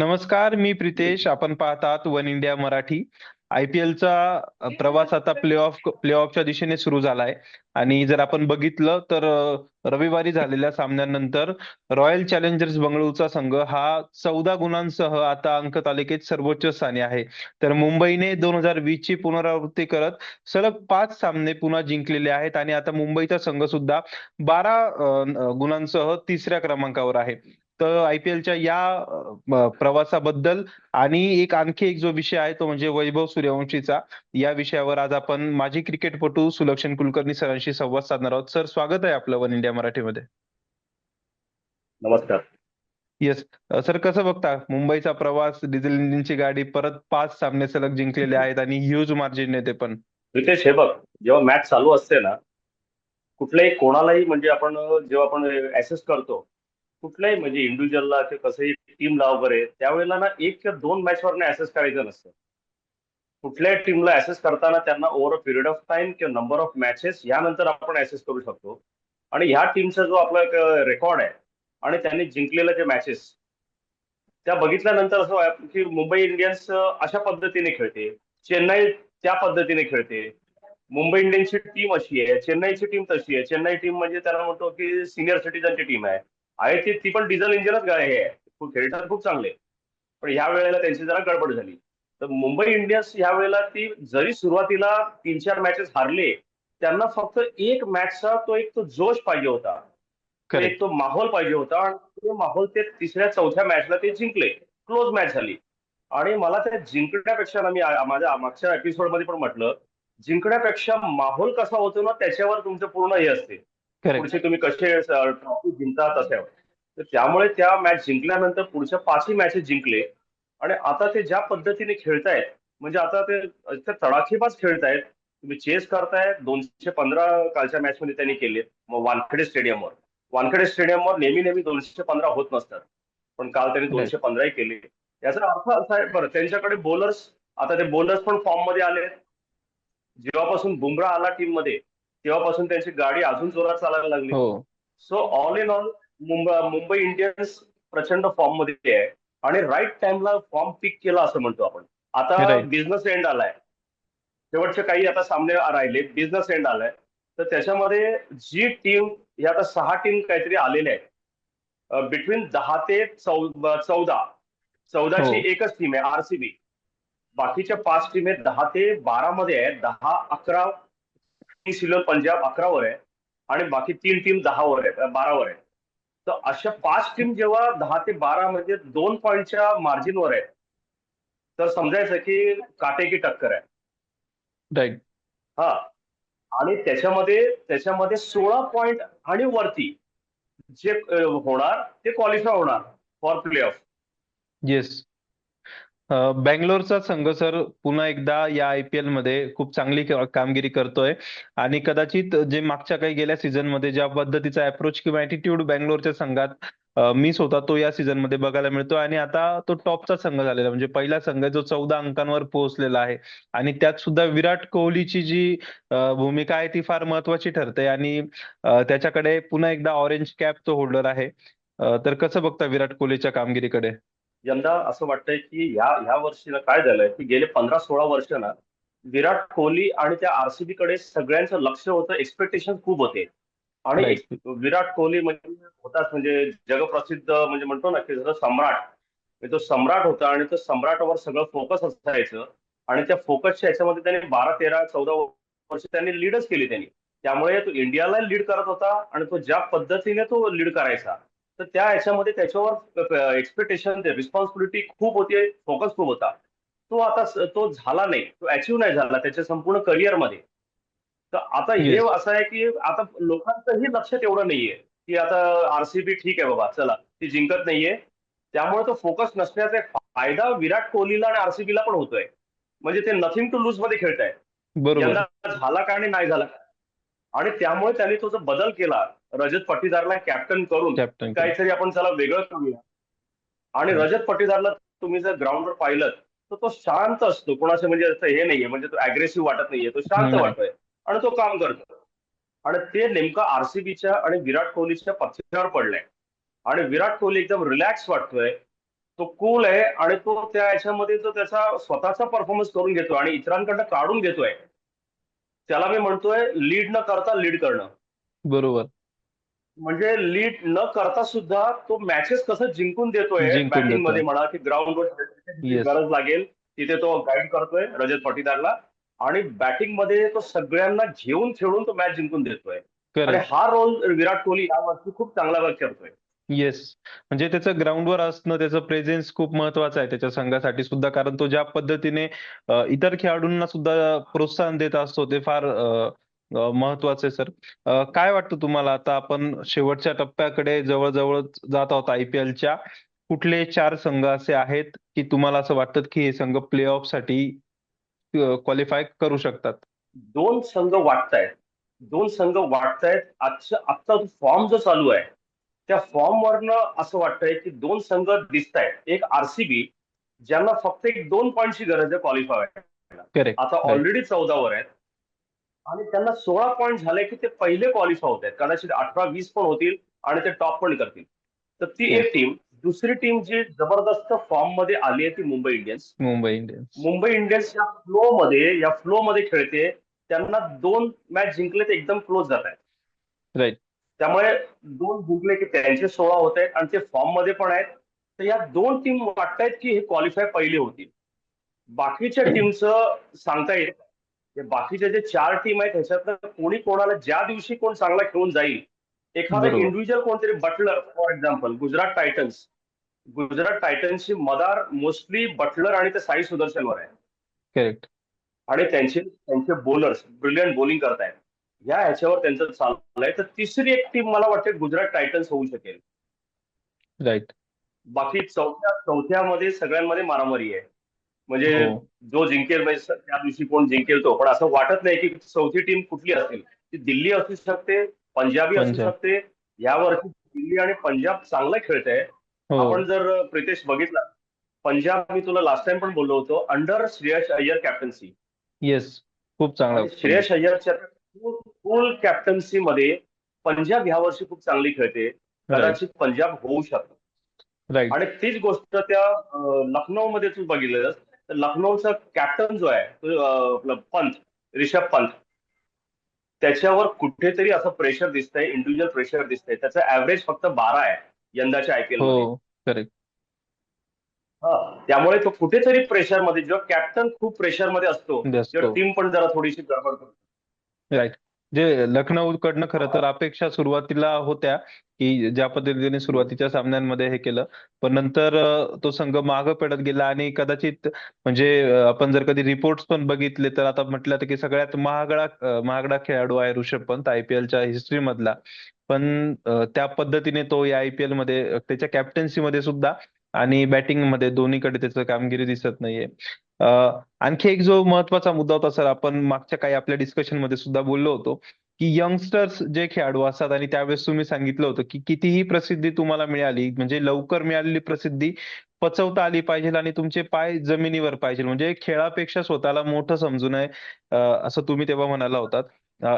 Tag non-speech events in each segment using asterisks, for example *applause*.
नमस्कार मी प्रितेश. आपण पाहतात वन इंडिया मराठी. आयपीएलचा प्रवास आता प्ले ऑफ प्ले ऑफच्या दिशेने सुरू झालाय. आणि जर आपण बघितलं तर रविवारी झालेल्या सामन्यानंतर रॉयल चॅलेंजर्स बंगळुरूचा संघ हा चौदा गुणांसह आता अंक तालिकेत सर्वोच्च स्थानी आहे. तर मुंबईने दोन हजार वीस ची पुनरावृत्ती करत सलग पाच सामने पुन्हा जिंकलेले आहेत आणि आता मुंबईचा संघ सुद्धा बारा गुणांसह तिसऱ्या क्रमांकावर आहे. तर आयपीएलच्या या अ, प्रवासाबद्दल आणि एक आणखी एक जो विषय आहे तो म्हणजे वैभव सूर्यवंशीचा या विषयावर आज आपण माजी क्रिकेटपटू सुलक्षण कुलकर्णी सरांशी संवाद साधणार आहोत. सर स्वागत आहे आपलं वन इंडिया मराठीमध्ये. नमस्कार. येस सर कसं बघता? मुंबईचा प्रवास डिझेल इंजिनची गाडी परत पाच सामने सलग जिंकलेले आहेत आणि ह्यूज मार्जिन ते पण. रितेश हे बघ जेव्हा मॅच चालू असते ना कुठल्याही कोणालाही म्हणजे आपण जेव्हा आपण ऍसेस करतो कुठल्याही म्हणजे इंडिव्हिज्युअलला किंवा कसंही टीमला वगैरे त्यावेळेला ना एक किंवा दोन मॅचवर ऍसेस करायचं नसतं. कुठल्याही टीमला ऍसेस करताना त्यांना over a period of time किंवा नंबर ऑफ मॅचेस यानंतर आपण ऍसेस करू शकतो. आणि ह्या टीमचा जो आपला एक रेकॉर्ड आहे आणि त्यांनी जिंकलेल्या जे मॅचेस त्या बघितल्यानंतर असं की मुंबई इंडियन्स अशा पद्धतीने खेळते. चेन्नई त्या पद्धतीने खेळते. मुंबई इंडियन्सची टीम अशी आहे चेन्नईची टीम तशी आहे. चेन्नई टीम म्हणजे त्याला म्हणतो की सिनियर सिटीजनची टीम आहे. आहे ती ती पण डिझेल इंजिनच हे आहे. खूप खेळतात खूप चांगले. पण ह्या वेळेला त्यांची जरा गडबड झाली. तर मुंबई इंडियन्स ह्या वेळेला ती जरी सुरुवातीला तीन चार मॅचेस हारले त्यांना फक्त एक मॅचचा तो एक तो जोश पाहिजे होता. एक तो माहोल पाहिजे होता आणि तो माहोल ते तिसऱ्या चौथ्या मॅचला ते जिंकले. क्लोज मॅच झाली. आणि मला त्या जिंकण्यापेक्षा ना मी माझ्या मागच्या एपिसोडमध्ये पण म्हटलं जिंकण्यापेक्षा माहोल कसा होतो ना त्याच्यावर तुमचं पूर्ण हे असते. पुढचे तुम्ही कसे ट्रॉफी जिंकतात असे. तर त्यामुळे त्या मॅच जिंकल्यानंतर पुढच्या पाचही मॅचेस जिंकले. आणि आता ते ज्या पद्धतीने खेळतायत म्हणजे आता ते ते तडाखेबाज खेळतायत. तुम्ही चेस करताय दोनशे पंधरा कालच्या मॅच मध्ये त्यांनी केले. मग वानखेडे स्टेडियमवर वानखेडे स्टेडियमवर नेहमी नेहमी दोनशे पंधरा होत नसतात. पण काल त्यांनी दोनशे पंधराही केले. याचा अर्थ असा आहे बरं त्यांच्याकडे बोलर्स आता ते बोलर्स पण फॉर्ममध्ये आले जेव्हापासून बुमरा आला टीममध्ये तेव्हापासून त्यांची गाडी अजून जोरात चालायला लागली. हो. So all in all Mumbai Indians प्रचंड फॉर्ममध्ये आहे. आणि राईट टाइमला फॉर्म पिक केला असं म्हणतो आपण. आता. बिझनेस एंड आलाय. शेवटचे काही आता सामने राहिले. बिझनेस एंड आलाय. तर त्याच्यामध्ये जी टीम हे आता सहा टीम काहीतरी आलेल्या आहेत. बिटवीन दहा ते चौदा. चौदाची हो. एकच टीम आहे आरसीबी बाकीच्या पाच टीम आहेत दहा ते बारा मध्ये आहेत. दहा अकरा सिल्वर पंजाब अकरावर आहे आणि बाकी तीन टीम दहावर आहेत बारावर आहे. तर अशा पाच टीम जेव्हा दहा ते बारा म्हणजे दोन पॉईंटच्या मार्जिनवर आहेत तर समजायचं की काटेकी टक्कर आहे. हा. आणि त्याच्यामध्ये त्याच्यामध्ये सोळा पॉइंट आणि वरती जे होणार ते क्वालिफाय होणार फॉर प्ले ऑफ येस बँगलोरचा संघ सर पुन्हा एकदा या आयपीएलमध्ये खूप चांगली कामगिरी करतोय. आणि कदाचित जे मागच्या काही गेल्या सीझनमध्ये ज्या पद्धतीचा अप्रोच किंवा ऍटिट्यूड बँगलोरच्या संघात मिस होता तो या सीझनमध्ये बघायला मिळतोय आणि आता तो टॉपचा संघ झालेला म्हणजे पहिला संघ जो चौदा अंकांवर पोहोचलेला आहे. आणि त्यात सुद्धा विराट कोहलीची जी भूमिका आहे ती फार महत्वाची ठरते. आणि त्याच्याकडे पुन्हा एकदा ऑरेंज कॅप तो होल्डर आहे. तर कसं बघता विराट कोहलीच्या कामगिरीकडे? यंदा असं वाटतंय की ह्या ह्या वर्षी ना काय झालंय की गेले पंधरा सोळा वर्ष ना विराट कोहली आणि त्या आरसीबी कडे सगळ्यांचं लक्ष होतं एक्सपेक्टेशन खूप होते आणि. विराट कोहली म्हणजे होताच म्हणजे जगप्रसिद्ध म्हणजे म्हणतो ना की जसं सम्राट म्हणजे तो सम्राट होता आणि तो सम्राटवर सगळं फोकस असायचं आणि त्या फोकसच्या ह्याच्यामध्ये त्यांनी बारा तेरा चौदा वर्ष त्यांनी लीडच केली त्यांनी त्यामुळे तो इंडियाला लीड करत होता आणि तो ज्या पद्धतीने तो लीड करायचा तर त्या ह्याच्यामध्ये त्याच्यावर एक्सपेक्टेशन रिस्पॉन्सिबिलिटी खूप होती फोकस खूप होता. तो आता तो झाला नाही. तो अचीव्ह नाही झाला त्याच्या संपूर्ण करिअरमध्ये तर आता हे. असं आहे की आता लोकांचंही लक्ष तेवढं नाहीये. की आता आरसीबी ठीक आहे बाबा चला. ती जिंकत नाहीये. त्यामुळे तो फोकस नसण्याचा एक फायदा विराट कोहलीला आणि आरसीबीला पण होतोय. म्हणजे ते नथिंग टू लूजमध्ये खेळताय बरोबर. झाला का आणि नाही झाला? आणि त्यामुळे त्यांनी तो जो बदल केला रजत पटीदारला कॅप्टन करून कॅप्टन काहीतरी आपण त्याला वेगळं करूया. आणि. रजत पटीदारला तुम्ही जर ग्राउंडवर पाहिलं तर तो शांत असतो. कोणाचं म्हणजे असं हे नाहीये म्हणजे तो अग्रेसिव्ह वाटत नाहीये. तो शांत. वाटतोय आणि तो काम करतो. आणि ते नेमकं आरसीबीच्या आणि विराट कोहलीच्या पक्षावर पडलंय. आणि विराट कोहली एकदम रिलॅक्स वाटतोय. तो कूल आहे आणि तो त्या याच्यामध्ये तो त्याचा स्वतःचा परफॉर्मन्स करून घेतोय आणि इतरांकडनं काढून घेतोय. त्याला मी म्हणतोय लीड न करता लीड करणं. बरोबर. म्हणजे लीड न करता सुद्धा तो मॅचेस कसं जिंकून देतोय बॅटिंग. मध्ये म्हणा की ग्राउंडवर. गरज लागेल तिथे तो गाईड करतोय रजत पाटीदारला. आणि बॅटिंगमध्ये तो सगळ्यांना घेऊन खेळून तो मॅच जिंकून देतोय. आणि हा रोल विराट कोहली या वर्षी खूप चांगला करतोय. येस म्हणजे त्याचं ग्राउंडवर असणं त्याचं प्रेझेन्स खूप महत्वाचं आहे त्याच्या संघासाठी सुद्धा. कारण तो ज्या पद्धतीने इतर खेळाडूंना सुद्धा प्रोत्साहन देत असतो ते फार महत्वाचं आहे सर काय वाटतं तुम्हाला? आता आपण शेवटच्या टप्प्याकडे जवळजवळ जात आहोत IPL च्या. कुठले चार संघ असे आहेत की तुम्हाला असं वाटतं की हे संघ प्ले ऑफसाठी क्वालिफाय करू शकतात? दोन संघ वाटतायत. दोन संघ वाटतायत. आजच्या आजचा फॉर्म जो चालू आहे त्या फॉर्म वरनं असं वाटतंय की दोन संघ दिसत आहेत एक आरसीबी ज्यांना फक्त एक दोन पॉईंटची गरज आहे क्वालिफाय करेक्ट आता. ऑलरेडी चौदावर आहेत. आणि त्यांना सोळा पॉईंट झाले की ते पहिले क्वालिफाय होत आहेत. कदाचित अठरा वीस पण होतील आणि ते टॉप पण करतील. तर ती एक टीम दुसरी टीम जी जबरदस्त फॉर्ममध्ये आली आहे ती Mumbai Indians Mumbai Indians Mumbai Indians या फ्लो मध्ये या फ्लो मध्ये खेळते. त्यांना दोन मॅच जिंकले ते एकदम क्लोज जात आहेत. Right. त्यामुळे दोन जिंकले की त्यांचे सोळा होत आहेत आणि ते फॉर्ममध्ये पण आहेत. तर या दोन टीम वाटतायत की हे क्वालिफाय पहिले होतील. बाकीच्या *clears throat* टीमचं सांगता येत बाकीचे जे चार टीम आहेत ह्याच्यातनं कोणी कोणाला ज्या दिवशी कोण चांगला खेळून जाईल एखादा. इंडिव्हिज्युअल कोणतरी Butler for example Gujarat Titans Gujarat टायटन्सची मदार मोस्टली बटलर आणि ते साई सुदर्शनवर आहे करेक्ट आणि त्यांचे त्यांचे बॉलर्स ब्रिलियंट बॉलिंग करतायत. या ह्याच्यावर त्यांचं चाललंय. तर तिसरी एक टीम मला वाटते गुजरात टायटन्स होऊ शकेल. राईट बाकी चौथ्या चौथ्यामध्ये सगळ्यांमध्ये मारामारी आहे. म्हणजे हो. जो जिंकेल म्हणजे त्या दिवशी कोण जिंकेल तो. पण असं वाटत नाही की चौथी टीम कुठली असेल ती दिल्ली असू शकते पंजाबी असू. शकते यावर्षी दिल्ली आणि पंजाब चांगलं खेळत आहे. हो. आपण जर प्रितेश बघितलं पंजाब मी तुला लास्ट टाइम पण बोललो होतो under Shreyas Iyer captaincy yes खूप चांगला. श्रेयस अय्यरच्या फुल कॅप्टन्सी मध्ये पंजाब ह्या वर्षी खूप चांगली खेळते. कदाचित पंजाब होऊ शकतं. आणि तीच गोष्ट त्या लखनौ मध्ये तू बघितलं तर लखनौचा कॅप्टन जो आहे आपला पंत रिषभ पंत त्याच्यावर कुठेतरी असं प्रेशर दिसतंय इंडिव्हिज्युअल प्रेशर दिसतंय. त्याचं ऍव्हरेज फक्त बारा आहे यंदाच्या आयपीएलमध्ये. हो हा, त्यामुळे तो कुठेतरी प्रेशरमध्ये जेव्हा कॅप्टन खूप प्रेशरमध्ये असतो तेव्हा टीम पण जरा थोडीशी गडबड करते. राईट जे लखनौकडनं खरं तर अपेक्षा सुरुवातीला होत्या की ज्या पद्धतीने सुरुवातीच्या सामन्यांमध्ये हे केलं पण नंतर तो संघ मागं पडत गेला आणि कदाचित म्हणजे आपण जर कधी रिपोर्ट्स पण बघितले तर आता म्हटलं तर की सगळ्यात महागडा महागडा खेळाडू आहे ऋषभ पंत आयपीएलच्या हिस्ट्री मधला. पण त्या पद्धतीने तो या आयपीएलमध्ये त्याच्या कॅप्टन्सी मध्ये सुद्धा आणि बॅटिंगमध्ये दोन्हीकडे त्याचं कामगिरी दिसत नाहीये. आणखी एक जो महत्त्वाचा मुद्दा होता सर आपण मागच्या काही आपल्या डिस्कशनमध्ये सुद्धा बोललो होतो की यंगस्टर्स जे खेळाडू असतात आणि त्यावेळेस तुम्ही सांगितलं होतं की कितीही प्रसिद्धी तुम्हाला मिळाली म्हणजे लवकर मिळालेली प्रसिद्धी पचवता आली पाहिजे आणि तुमचे पाय जमिनीवर पाहिजे. म्हणजे खेळापेक्षा स्वतःला मोठं समजू नये असं तुम्ही तेव्हा म्हणाला होतात.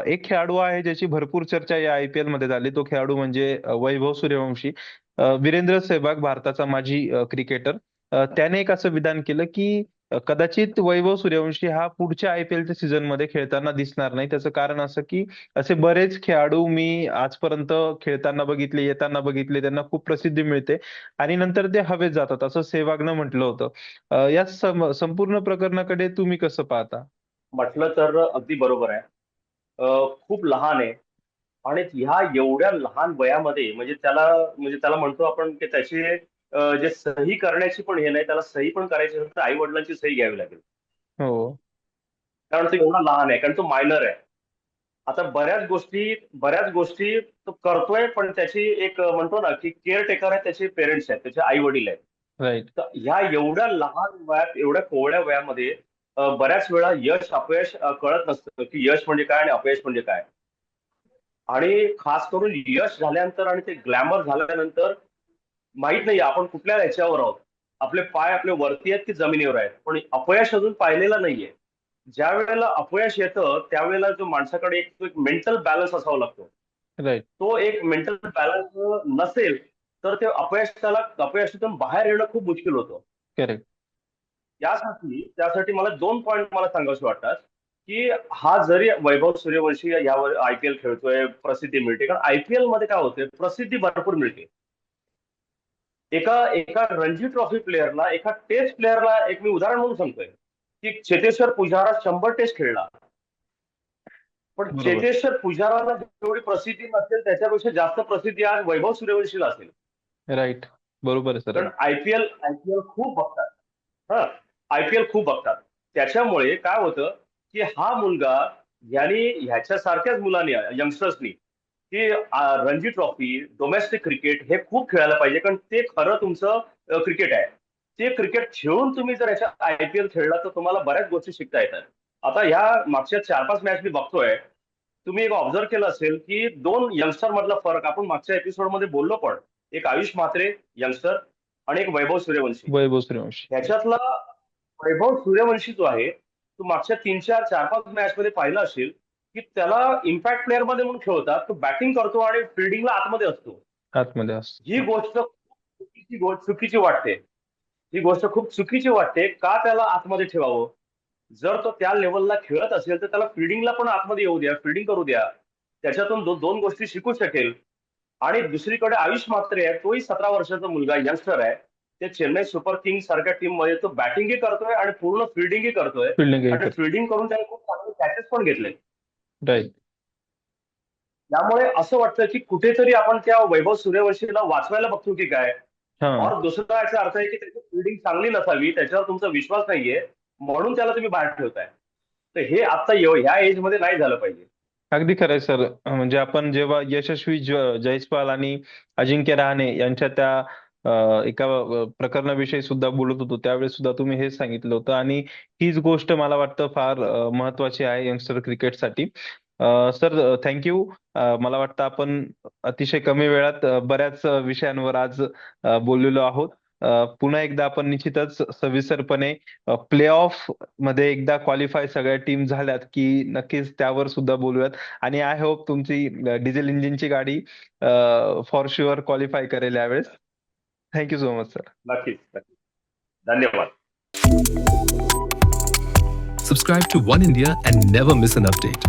एक खेळाडू आहे ज्याची भरपूर चर्चा या आयपीएलमध्ये झाली तो खेळाडू म्हणजे वैभव सूर्यवंशी. वीरेंद्र सेहवाग भारताचा माजी क्रिकेटर त्याने एक असं विधान केलं की कदाचित वैभव सूर्यवंशी हा पुढच्या आयपीएलच्या सीझनमध्ये खेळताना दिसणार नाही. त्याचं कारण असं की असे बरेच खेळाडू मी आजपर्यंत खेळताना बघितले येताना बघितले त्यांना खूप प्रसिद्धी मिळते आणि नंतर ते हवेत जातात असं सेहवागनं म्हटलं होतं. या सम- संपूर्ण प्रकरणाकडे तुम्ही कसं पाहता? म्हटलं तर अगदी बरोबर आहे. खूप लहान आहे. आणि ह्या एवढ्या लहान वयामध्ये म्हणजे त्याला म्हणजे त्याला म्हणतो आपण की त्याची जे सही करण्याची पण हे नाही त्याला सही पण करायची असेल तर आई वडिलांची सही घ्यावी लागेल. हो. कारण तो एवढा लहान आहे कारण तो मायनर आहे. आता बऱ्याच गोष्टी बऱ्याच गोष्टी तो करतोय पण त्याची एक म्हणतो ना की केअर टेकर आहे त्याचे पेरेंट्स आहेत त्याचे आई वडील आहेत. राईट तर ह्या एवढ्या लहान वयात एवढ्या कोवळ्या वयामध्ये बऱ्याच वेळा यश अपयश कळत नसतं की यश म्हणजे काय आणि अपयश म्हणजे काय. आणि खास करून यश झाल्यानंतर आणि ते ग्लॅमर झाल्यानंतर माहीत नाही आपण कुठल्या ह्याच्यावर आहोत. आपले पाय आपले वरती आहेत की जमिनीवर आहेत. पण अपयश अजून पाहिलेलं नाहीये. ज्या वेळेला अपयश येतं त्यावेळेला जो माणसाकडे एक मेंटल बॅलन्स असावा लागतो. तो एक मेंटल बॅलन्स नसेल तर ते अपयश त्याला अपयशातून बाहेर येणं खूप मुश्किल होतं. करेक्ट त्यासाठी त्यासाठी मला दोन पॉईंट मला सांगावेसे वाटतात. की हा जरी वैभव सूर्यवंशी यावर आयपीएल खेळतोय प्रसिद्धी मिळते. कारण आयपीएलमध्ये काय होते प्रसिद्धी भरपूर मिळते. एका एका रणजी ट्रॉफी प्लेअरला एका टेस्ट प्लेअरला एक मी उदाहरण म्हणून सांगतोय की चेतेश्वर पुजारा शंभर टेस्ट खेळला. पण. चेतेश्वर पुजाराला जेवढी प्रसिद्धी नसेल त्याच्यापेक्षा जास्त प्रसिद्धी आज वैभव सूर्यवंशीला असेल. राईट. बरोबर आहे सर. कारण आयपीएल आयपीएल खूप बघतात. हा आयपीएल खूप बघतात. त्याच्यामुळे काय होतं की हा मुलगा यांनी ह्याच्यासारख्याच मुलांनी यंगस्टर्सनी की रणजी ट्रॉफी डोमेस्टिक क्रिकेट हे खूप खेळायला पाहिजे. कारण ते खरं तुमचं क्रिकेट आहे. ते क्रिकेट खेळून तुम्ही जर याच्या आयपीएल खेळला तर तुम्हाला बऱ्याच गोष्टी शिकता येतात. आता ह्या मागच्या चार पाच मॅच मी बघतोय. तुम्ही एक ऑब्झर्व केलं असेल की दोन यंगस्टर मधला फरक आपण मागच्या एपिसोडमध्ये बोललो पण एक आयुष म्हात्रे यंगस्टर आणि एक वैभव सूर्यवंशी. वैभव सूर्यवंशी. ह्याच्यातला वैभव सूर्यवंशी जो आहे तो मागच्या तीन चार चार पाच मॅच मध्ये पाहिला असेल की त्याला इम्पॅक्ट प्लेअरमध्ये म्हणून खेळतात तो बॅटिंग करतो आणि फिल्डिंगला आतमध्ये असतो. आतमध्ये असतो. ही गोष्ट चुकीची गोष्ट चुकीची वाटते. ही गोष्ट खूप चुकीची वाटते का त्याला आतमध्ये ठेवावं? जर तो त्या लेवलला खेळत असेल तर त्याला फिल्डिंगला पण आतमध्ये येऊ द्या फिल्डिंग करू द्या. त्याच्यातून दो, दोन गोष्टी शिकू शकेल. आणि दुसरीकडे आयुष म्हात्रे आहे तोही सतरा वर्षाचा मुलगा यंगस्टर आहे. ते चेन्नई सुपर किंग्स सारख्या टीममध्ये तो बॅटिंगही करतोय आणि पूर्ण फिल्डिंगही करतोय. फिल्डिंग आणि फिल्डिंग करून त्याने खूप चांगले कॅचेस पण घेतले. त्यामुळे असं वाटतं की कुठेतरी आपण त्या वैभव सूर्यवंशीला वाचवायला बघतो की काय. और दुसरा याचा अर्थ आहे की त्याची फिल्डिंग चांगली नसावी त्याच्यावर तुमचा विश्वास नाहीये म्हणून त्याला तुम्ही बाहेर ठेवताय. तर हे आता ह्या एजमध्ये नाही झालं पाहिजे. अगदी खरं आहे सर. म्हणजे आपण जेव्हा यशस्वी जयस्वाल आणि अजिंक्य रहाणे यांच्या त्या एका प्रकरणाविषयी सुद्धा बोलत होतो. त्यावेळेस सुद्धा तुम्ही हेच सांगितलं होतं आणि हीच गोष्ट मला वाटतं फार महत्वाची आहे यंगस्टर क्रिकेटसाठी. सर थँक्यू मला वाटतं आपण अतिशय कमी वेळात बऱ्याच विषयांवर आज बोललेलो आहोत. पुन्हा एकदा आपण निश्चितच सविस्तरपणे प्ले ऑफमध्ये एकदा क्वालिफाय सगळ्या टीम झाल्यात की नक्कीच त्यावर सुद्धा बोलूयात. आणि आय होप तुमची डिझेल इंजिनची गाडी फॉर शुअर क्वालिफाय करेल यावेळेस. थँक्यू सो मच सर नक्कीच नक्कीच धन्यवाद Subscribe to One India and never miss an update.